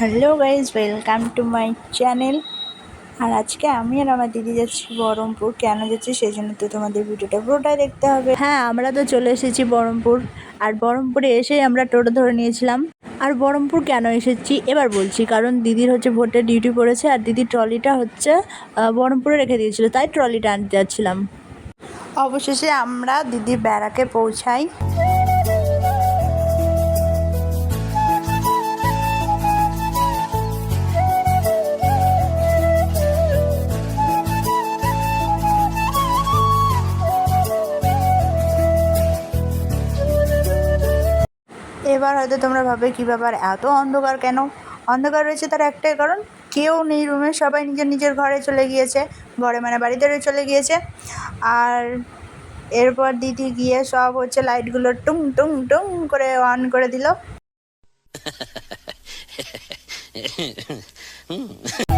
Hello guys welcome to my channel. আর আজকে আমি আর আমার দিদি যাচ্ছি বহরমপুর। কেন যাচ্ছি সেই জন্য তো তোমাদের ভিডিওটা পুরোটাই দেখতে হবে। হ্যাঁ আমরা তো চলে এসেছি বহরমপুর। আর বহরমপুরে এসেই আমরা টোটো ধরে নিয়েছিলাম। আর বহরমপুর কেন এসেছি? এবার বলছি কারণ দিদির হচ্ছে ভোটের ডিউটি পড়েছে আর দিদির ট্রলিটা হচ্ছে বহরমপুরে রেখে দিয়েছিল তাই ট্রলিটা আনতে যাচ্ছিলাম। অবশেষে আমরা দিদির ব্যারাকে পৌঁছাই। এবার হয়তো তোমরা ভাবে কী ব্যাপার? এত অন্ধকার কেন? অন্ধকার রয়েছে তার একটাই কারণ, কেউ নেই রুমে সবাই নিজের নিজের ঘরে চলে গিয়েছে, ঘরে মানে বাড়িতে চলে গিয়েছে। আর এরপর দিদি গিয়ে সব হচ্ছে লাইটগুলো টুং টুং টুং করে অন করে দিল।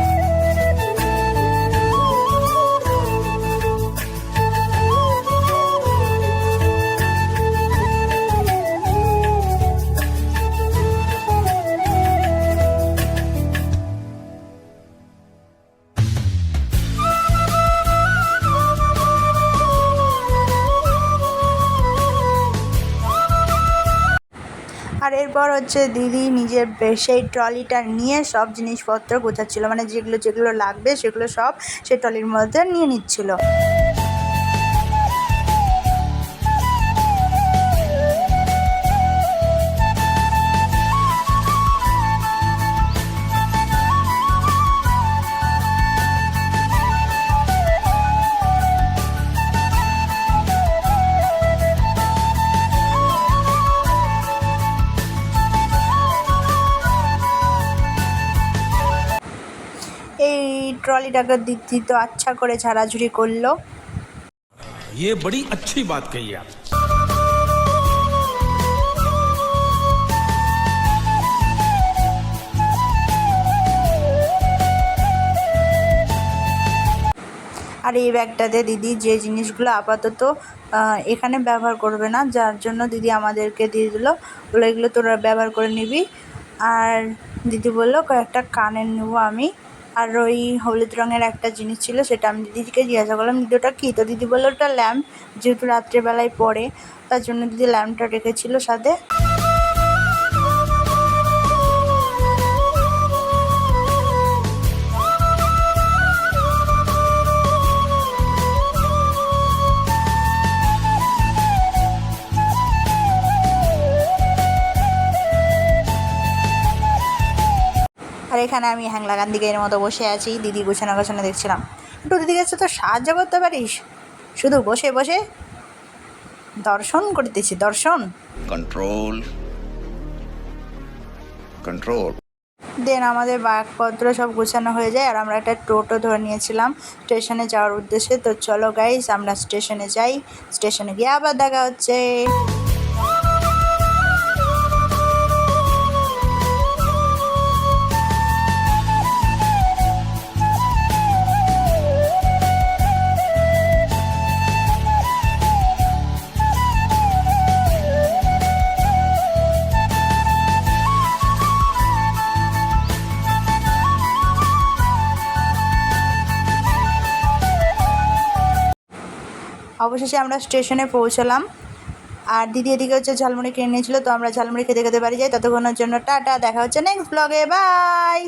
আর এরপর হচ্ছে দিদি নিজের সেই ট্রলিটা নিয়ে সব জিনিসপত্র গোছাচ্ছিল। মানে যেগুলো যেগুলো লাগবে সেগুলো সব সেই ট্রলির মধ্যে নিয়ে নিচ্ছিল। ট্রলিটাকে দিদি তো আচ্ছা করে ঝাড়াঝুড়ি করলো ये बड़ी अच्छी बात कही आप আর এই ব্যাগটাতে দিদি যে জিনিসগুলো আপাতত আহ, এখানে ব্যবহার করবে না যার জন্য দিদি আমাদেরকে দিয়ে দিলো বলে এগুলো তোরা ব্যবহার করে নিবি আর দিদি বললো কয়েকটা কানের নেবো আমি আর ওই হলুদ রঙের একটা জিনিস ছিল, সেটা আমি দিদিকে জিজ্ঞাসা করলাম দিদি ওটা কী? তো দিদি বলল, ওটা ল্যাম্প, যেহেতু রাত্রেবেলায় পড়ে, তার জন্য দিদি ল্যাম্পটা রেখেছিল সাথে এখানে আমি হ্যাংলা গান্ধিকের মতো বসে আছি দিদি গোছানো গোছানো দেখছিলাম। একটু দিদির কাছে তো সাহায্য করতে পারিস? শুধু বসে বসে দর্শন করতেছি দর্শন। control control দেন আমাদের ব্যাগপত্র সব গোছানো হয়ে যায় আর আমরা একটা টোটো ধরে নিয়েছিলাম স্টেশনে যাওয়ার উদ্দেশ্যে। তো চলো গাইস আমরা স্টেশনে যাই স্টেশনে গিয়ে আবার দেখা হচ্ছে। অবশেষে আমরা স্টেশনে পৌঁছলাম। আর দিদি এদিকে হচ্ছে ঝালমুড়ি কিনে নিয়েছিল, তো আমরা ঝালমুড়ি খেতে খেতে বাড়ি যাই। ততক্ষণের জন্য টাটা, দেখা হচ্ছে নেক্সট ব্লগে বাই